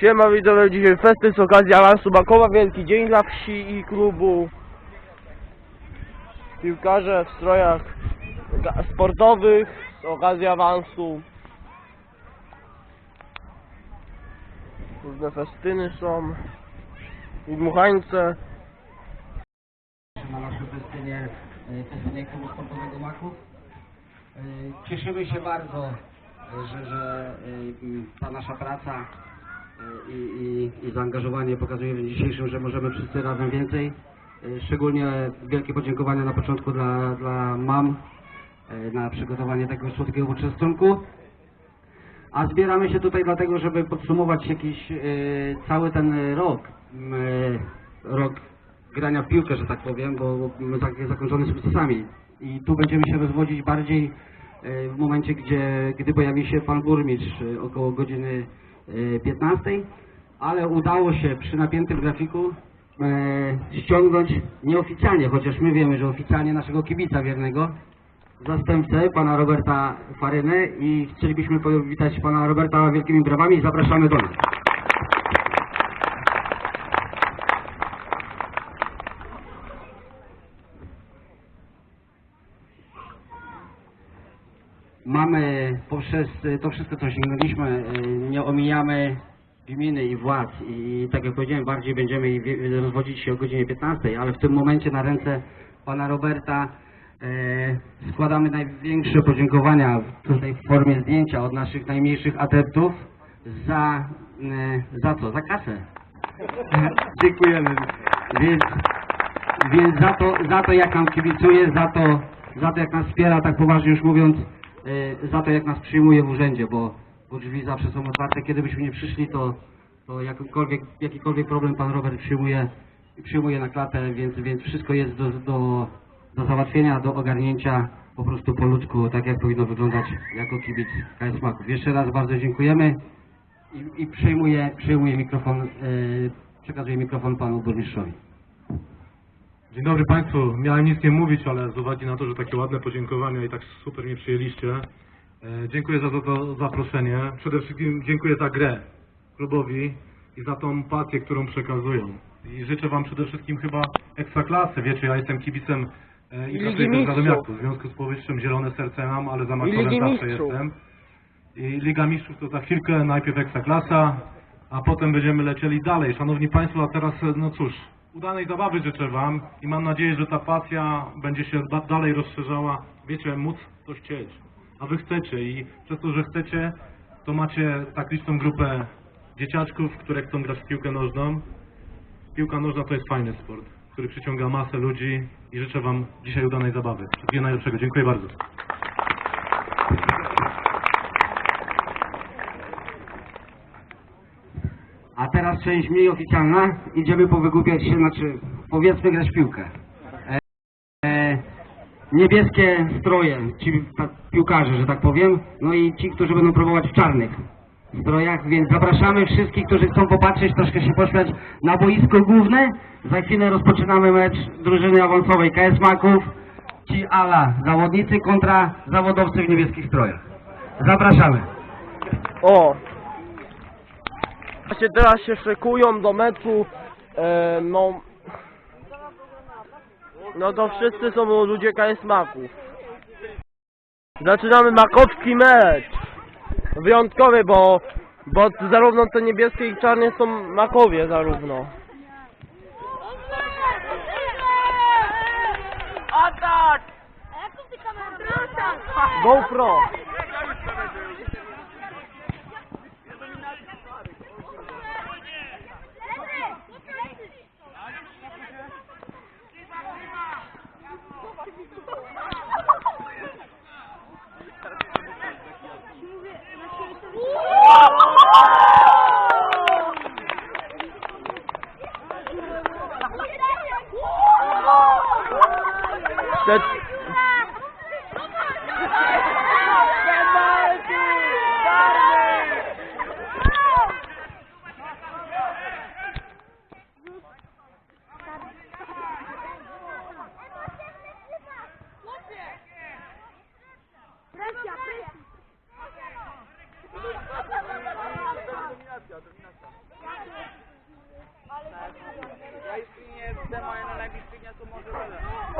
Siema widzowie, dzisiaj festyn z okazji awansu Bakowa, wielki dzień dla wsi i klubu. Piłkarze w strojach sportowych z okazji awansu. Różne festyny są i dmuchańce. na naszym festynie, e, festynie klubu sportowego Maków. E, Cieszymy się bardzo, że, że e, ta nasza praca i, i, i zaangażowanie pokazuje w dzisiejszym, że możemy wszyscy razem więcej. E, Szczególnie wielkie podziękowania na początku dla, dla mam e, na przygotowanie tego słodkiego poczęstunku. A zbieramy się tutaj dlatego, żeby podsumować jakiś e, cały ten rok. e, rok grania w piłkę, że tak powiem, bo tak zakończony sukcesami. I tu będziemy się rozwodzić bardziej e, w momencie, gdzie, gdy pojawi się pan burmistrz e, około godziny e, 15, ale udało się przy napiętym grafiku e, ściągnąć nieoficjalnie, chociaż my wiemy, że oficjalnie naszego kibica wiernego, zastępcę pana Roberta Farynę i chcielibyśmy powitać pana Roberta wielkimi brawami i zapraszamy do nas. Mamy poprzez to wszystko, co osiągnęliśmy, y, nie omijamy gminy i władz i tak jak powiedziałem, bardziej będziemy rozwodzić się o godzinie 15, ale w tym momencie na ręce pana Roberta e, składamy największe podziękowania tutaj w formie zdjęcia od naszych najmniejszych adeptów za, e, za co? Za kasę. Dziękujemy. Więc więc za to, za to jak nam kibicuje, za to, za to jak nas wspiera, tak poważnie już mówiąc, za to jak nas przyjmuje w urzędzie, bo, bo drzwi zawsze są otwarte. Kiedy byśmy nie przyszli, to, to jakikolwiek, jakikolwiek problem pan Robert przyjmuje, przyjmuje na klatę, więc, więc wszystko jest do, do, do załatwienia, do ogarnięcia po prostu po ludzku, tak jak powinno wyglądać jako kibic KS Maków. Jeszcze raz bardzo dziękujemy i, i mikrofon, y, przekazuję mikrofon panu burmistrzowi. Dzień dobry Państwu. Miałem nic nie mówić, ale z uwagi na to, że takie ładne podziękowania i tak super mnie przyjęliście, e, dziękuję za to, zaproszenie. Przede wszystkim dziękuję za grę klubowi i za tą pasję, którą przekazują. I życzę Wam przede wszystkim chyba ekstraklasy. Wiecie, ja jestem kibicem e, I pracuję Mistrzów. Radomiaku. W związku z powyższym zielone serce mam, ale za Ligi Makowem zawsze jestem. I Liga Mistrzów to za chwilkę, najpierw Ekstraklasa, a potem będziemy lecieli dalej. Szanowni Państwo, a teraz, no cóż, udanej zabawy życzę Wam i mam nadzieję, że ta pasja będzie się da- dalej rozszerzała. Wiecie, móc to chcieć, a Wy chcecie i przez to, że chcecie, to macie tak liczną grupę dzieciaczków, które chcą grać w piłkę nożną. Piłka nożna to jest fajny sport, który przyciąga masę ludzi i życzę Wam dzisiaj udanej zabawy. Wszystkiego najlepszego. Dziękuję bardzo. Teraz część mniej oficjalna. Idziemy powygłupiać się, znaczy powiedzmy grać piłkę. E, e, niebieskie stroje, ci piłkarze, że tak powiem, no i ci, którzy będą próbować w czarnych strojach, więc zapraszamy wszystkich, którzy chcą popatrzeć, troszkę się pośmiać na boisko główne. Za chwilę rozpoczynamy mecz drużyny awansowej KS Maków. Ci ala zawodnicy kontra zawodowcy w niebieskich strojach. Zapraszamy. O! Właśnie teraz się szykują do meczu. E, no, no to wszyscy są ludzie KS Maków. Zaczynamy makowski mecz. Wyjątkowy, bo, bo zarówno te niebieskie i czarne są makowie zarówno. Kamerę? GoPro! Te...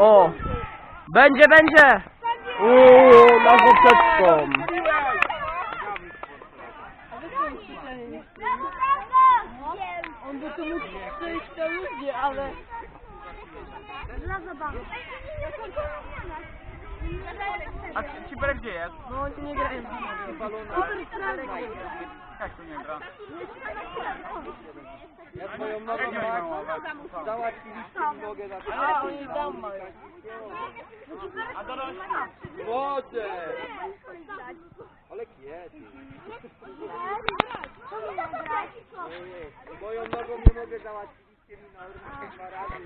O! Będzie, będzie! Uuu, na poprzeczką. On by tu mógł przyjść to ludzie, ale... Dla zabawy. A Ciberek gdzie jest? No oni nie grają. Jak tu nie gra? Ja swoją nogą tak załatwiliście mi nogę na A, oni tam mają. Młode! Ale kiedy? Moją nogą nie mogę załatwiliście mi na urwanie dwa razy.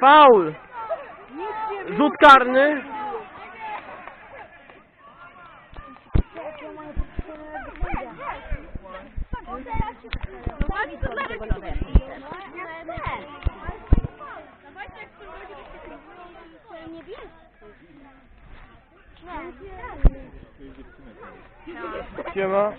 Faul! Rzut karny. Siema.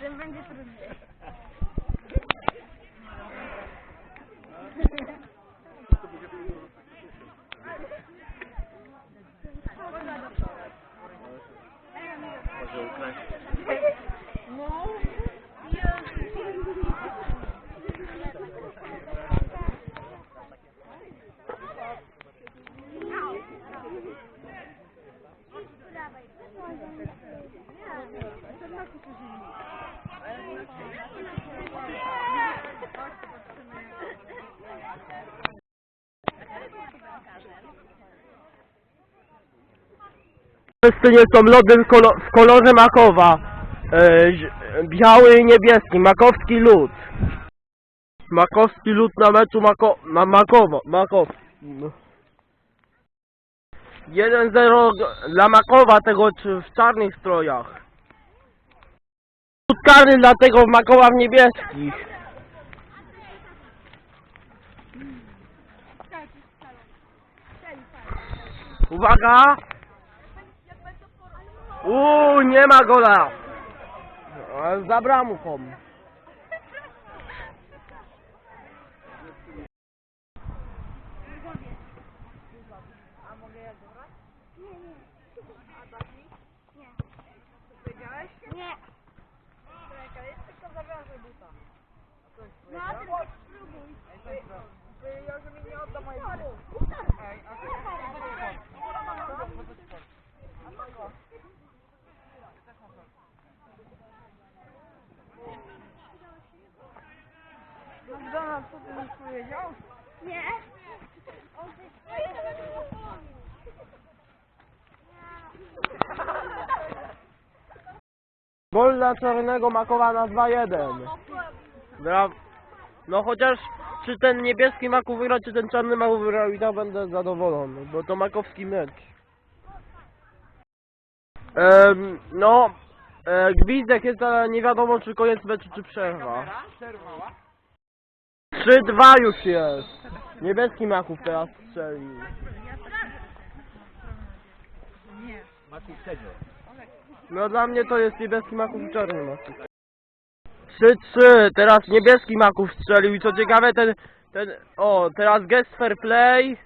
Pustynie są lody w, kolo w kolorze makowa. E, biały i niebieski. Makowski lód. Makowski lód na meczu Mako na Makowo. Makowskim. 1-0 g- dla Makowa tego w czarnych strojach. Rzut karny dla tego Makowa w niebieskich. Uwaga! Uuu, nie ma gola! Ale Za bramką. Nie. No, tylko spróbuj. McDonald, co ty mi powiedział? Nie. On Dla czarnego Makowa na 2-1. Bra... No chociaż czy ten niebieski Maku wygra, czy ten czarny Maku wygra i tak będę zadowolony, bo to makowski mecz. Em, no, e, gwizdek jest, ale nie wiadomo czy koniec meczu, czy przerwa. 3-2 już jest. Niebieski Maków teraz strzelił. No dla mnie to jest niebieski Maków i czarny Maków. 3-3, teraz niebieski Maków strzelił i co ciekawe ten, ten, o teraz gest fair play.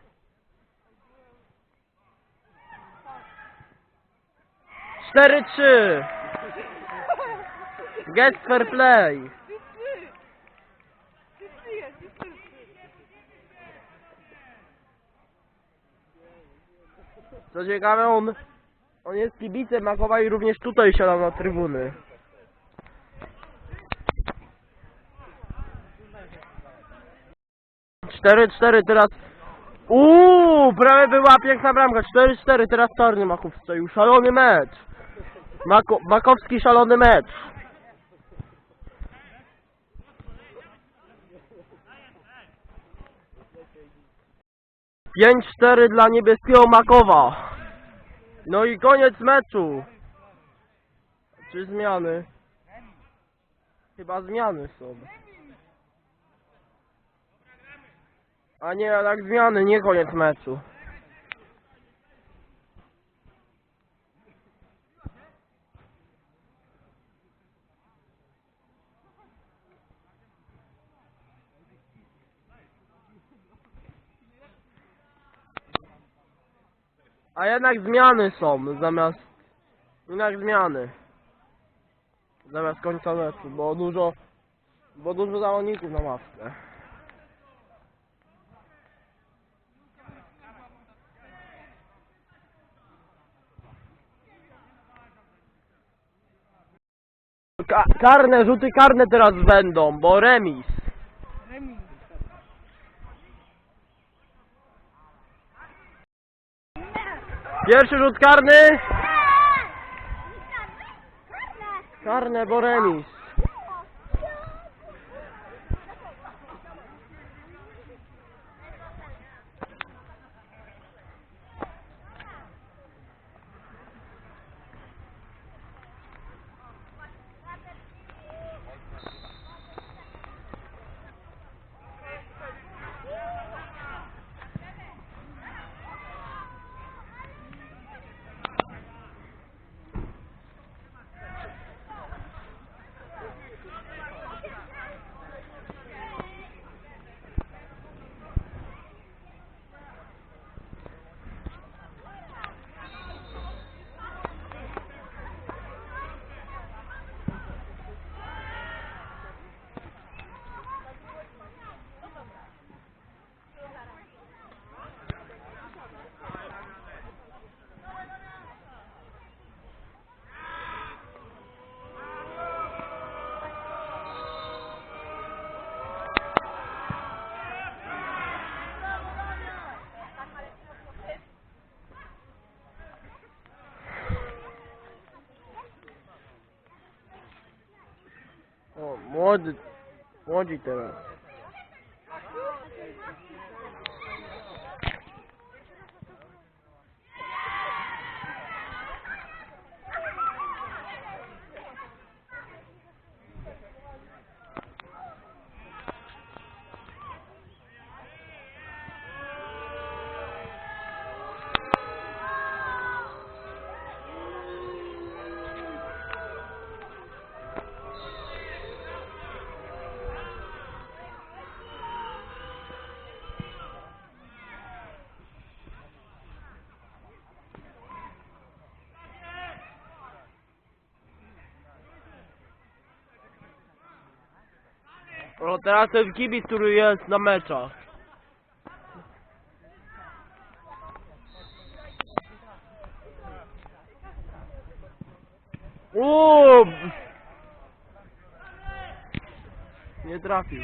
Cztery trzy. Gest fair play. Co ciekawe on, on jest kibicem Makowa i również tutaj siadał na trybuny. Cztery, cztery, teraz... Uuu, prawie była piękna bramka. 4-4, teraz czarny Maków strzelił. Szalony mecz. Mako Makowski szalony mecz. Pięć cztery dla niebieskiego Makowa. No i koniec meczu. Czy zmiany? Chyba zmiany są. A nie, tak zmiany, nie koniec meczu. A jednak zmiany są zamiast... Jednak zmiany. Zamiast końca meczu, bo dużo... Bo dużo zawodników na ławce. Ka karne, rzuty karne teraz będą, bo remis. Pierwszy rzut karny. Karne, bo remis. 400 400 lira. O, teraz ten kibic, który jest na meczach. Uuu! Nie trafił.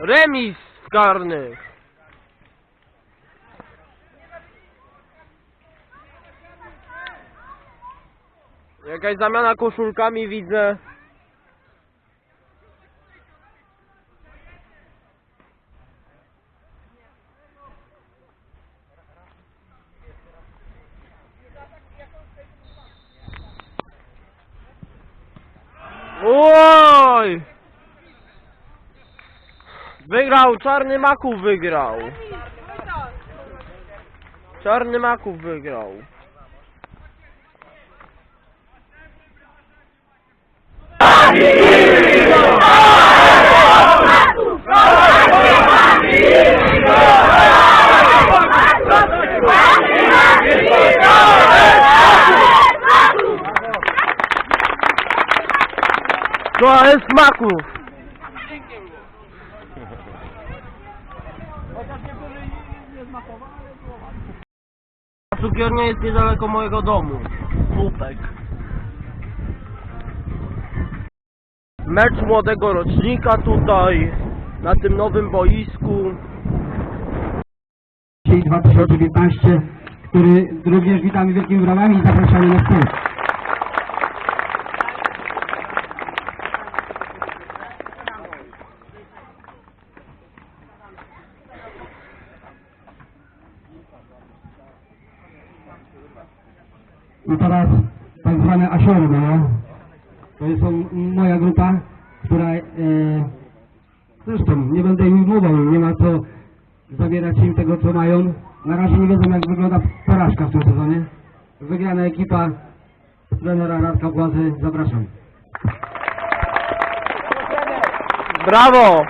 Remis w karnych. Jakaś zamiana koszulkami widzę. Wygrał, Czarny Maków wygrał. Czarny Maków wygrał. To jest Maków. Jest niedaleko mojego domu. Słupek. Mecz młodego rocznika tutaj, na tym nowym boisku. Dzisiaj 2019, który również witamy wielkimi brawami i zapraszamy na start. I teraz tak zwane asiory, no. To jest moja grupa, która e, Zresztą nie będę im mówił, nie ma co zabierać im tego, co mają. Na razie nie wiedzą, jak wygląda porażka w tym sezonie. Wygrana ekipa trenera Radka Błazy. Zapraszam. Brawo!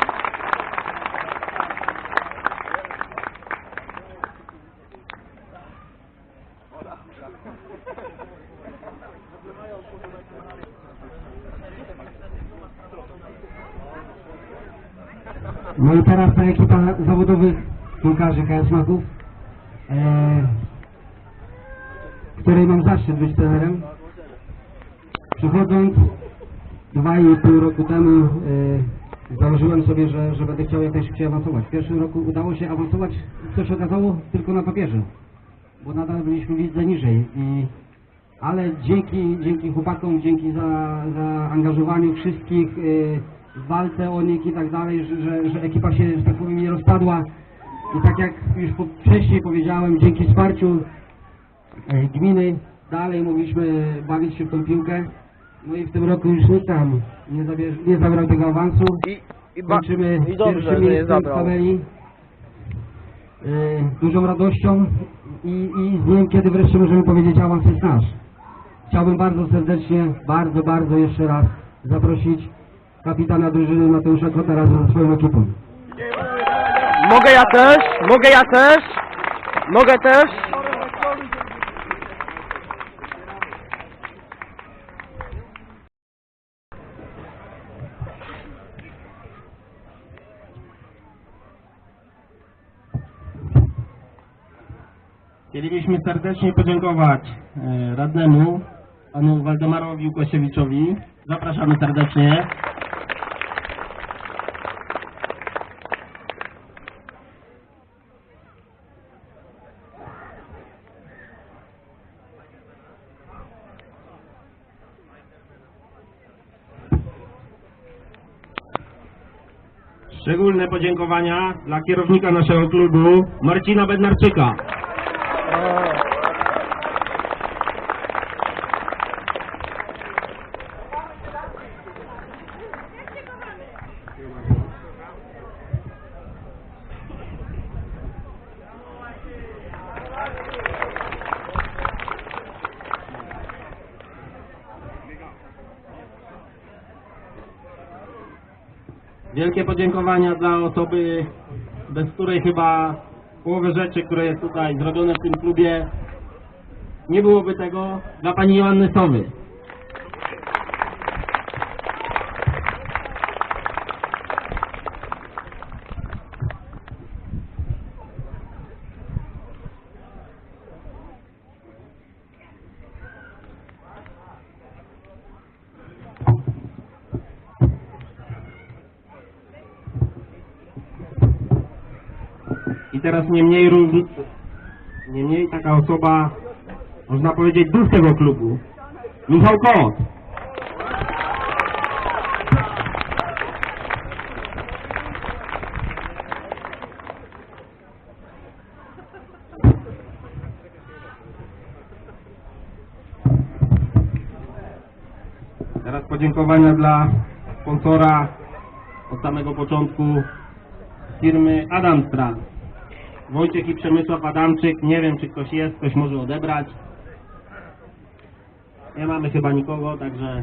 No i teraz ta ekipa zawodowych piłkarzy KS Maków, e, której mam zaszczyt być trenerem. Przychodząc dwa i pół roku temu e, założyłem sobie, że, że będę chciał jak najszybciej awansować. W pierwszym roku udało się awansować, co się okazało, tylko na papierze, bo nadal byliśmy w lidze niżej. I, ale dzięki, dzięki chłopakom, dzięki za, za angażowaniu wszystkich e, w walce o nich i tak dalej, że, że, że ekipa się, że tak powiem, nie rozpadła. I tak jak już po, wcześniej powiedziałem, dzięki wsparciu e, gminy dalej mogliśmy bawić się w tą piłkę. No i w tym roku już nikt tam nie, zabierze, nie zabrał tego awansu. I, i, ba- Kończymy i dobrze, że nie miejsce w zabrał. tabeli. E, dużą radością i, i z dniem, kiedy wreszcie możemy powiedzieć awans jest nasz. Chciałbym bardzo serdecznie, bardzo, bardzo jeszcze raz zaprosić kapitana drużyny Mateusza Kota razem ze swoją ekipą. Mogę ja też? Mogę ja też? Mogę też? Chcielibyśmy serdecznie podziękować e, radnemu, panu Waldemarowi Łukasiewiczowi. Zapraszamy serdecznie. Szczególne podziękowania dla kierownika naszego klubu, Marcina Bednarczyka. Wielkie podziękowania dla osoby, bez której chyba połowę rzeczy, które jest tutaj zrobione w tym klubie, nie byłoby tego, dla pani Joanny Sowy. Teraz nie mniej różn... nie mniej taka osoba, można powiedzieć, duch tego klubu. Michał Kot. Teraz podziękowania dla sponsora od samego początku firmy Adamstra. Wojciech i Przemysław Adamczyk, nie wiem czy ktoś jest, ktoś może odebrać. Nie mamy chyba nikogo, także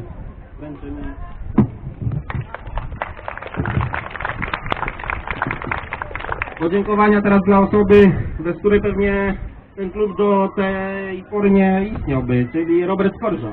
wręczymy. Podziękowania teraz dla osoby, bez której pewnie ten klub do tej pory nie istniałby, czyli Robert Skorża.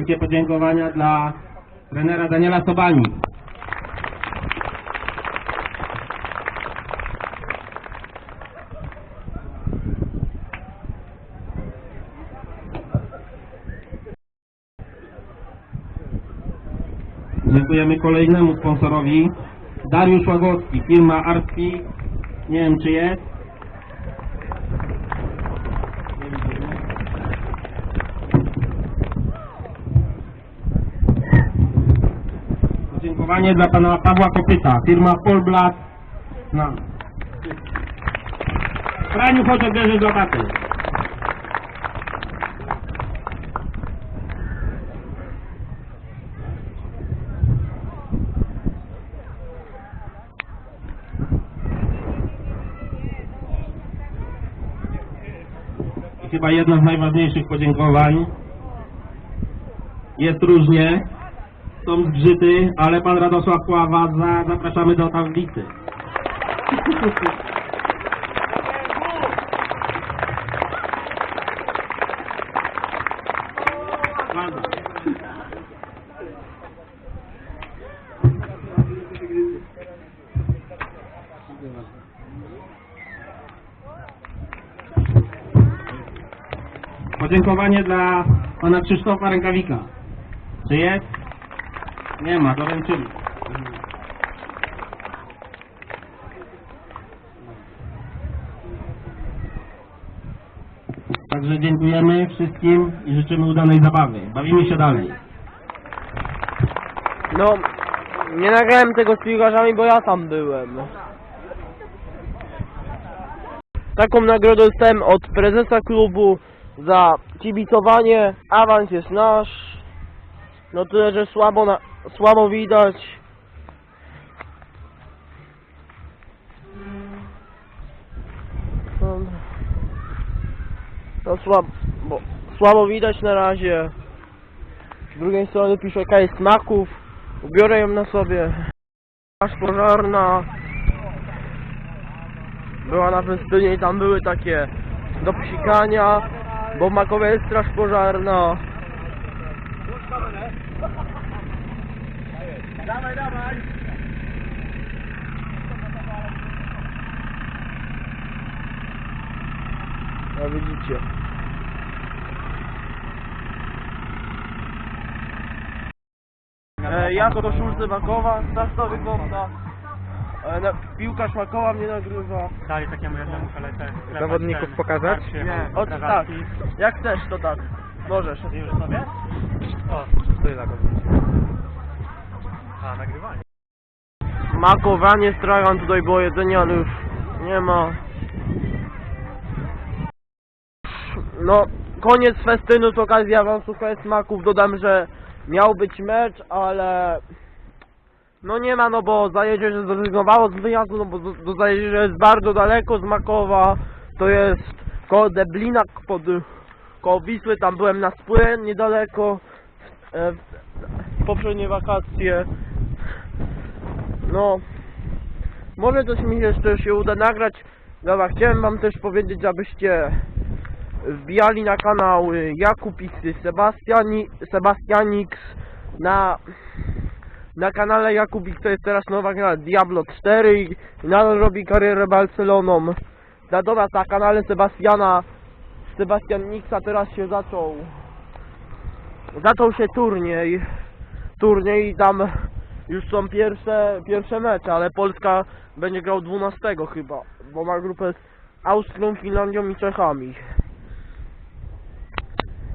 Wielkie podziękowania dla trenera Daniela Sobani. Dziękujemy kolejnemu sponsorowi. Dariusz Łagocki, firma Artpi. Nie wiem czy jest. Nie widzimy. Podziękowanie dla pana Pawła Kopyta, firma Polblat. No. Praniu chodź odbierzesz dla taty. Chyba jedno z najważniejszych podziękowań. Jest różnie, są zgrzyty, ale pan Radosław Pława za, zapraszamy do tablicy. Podziękowanie dla pana Krzysztofa Rękawika. Czy jest? Nie ma, doręczyli. Także dziękujemy wszystkim i życzymy udanej zabawy. Bawimy się dalej. No, nie nagrałem tego z piłkarzami, bo ja tam byłem. Taką nagrodę dostałem od prezesa klubu za kibicowanie. Awans jest nasz. No tyle, że słabo, na, słabo widać. No, słabo, słabo widać na razie. Z drugiej strony pisze jaka smaków. Ubiorę ją na sobie. Aż pożarna. Była na festynie i tam były takie do psikania, bo w Makowie jest straż pożarna. No widzicie. E, ja to koszulce Makowa, to wygląda. E, na, piłkarz Makowa mnie nagrywa. Dali takiemu jednemu koledze. Zawodników pokazać? Nie, o, tak. Jak chcesz to tak. Możesz. Już sobie? O, stoi za A, nagrywanie. Makowanie stragan tutaj było jedzenie, ale już nie ma. No, koniec festynu z okazji awansu KS Maków. Dodam, że miał być mecz, ale no nie ma, no bo Zajedzie zrezygnowało z wyjazdu, no bo do, do Zajedzie jest bardzo daleko z Makowa. To jest koło Deblina, pod, koło Wisły, tam byłem na spływie niedaleko e, w poprzednie wakacje. No, może coś mi jeszcze się uda nagrać. Dobra, chciałem wam też powiedzieć, abyście wbijali na kanały Jakub X, Sebastiani, Sebastianix, na, na kanale Jakub to jest teraz nowa gra Diablo 4 i nadal robi karierę Barceloną. Natomiast na kanale Sebastiana, Sebastian Nixa teraz się zaczął, zaczął się turniej, turniej i tam już są pierwsze, pierwsze mecze, ale Polska będzie grał 12 chyba, bo ma grupę z Austrią, Finlandią i Czechami.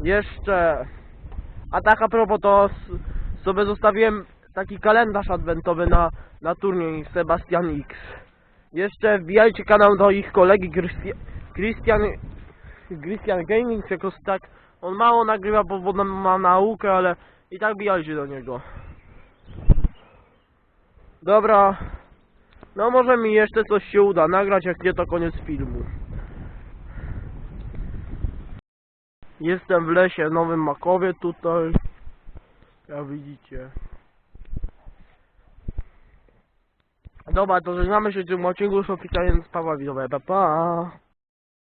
Jeszcze, a tak a propos to sobie zostawiłem taki kalendarz adwentowy na, na turniej Sebastian X. Jeszcze wbijajcie kanał do ich kolegi Christi- Christian, Christian Gaming, jakoś tak, on mało nagrywa, bo ma naukę, ale i tak wbijajcie do niego. Dobra. No może mi jeszcze coś się uda nagrać, jak nie to koniec filmu. Jestem w lesie Nowym Makowie tutaj. Jak widzicie. Dobra, to żegnamy się w tym odcinku oficjalnie z Pawła Widowa. Pa, pa.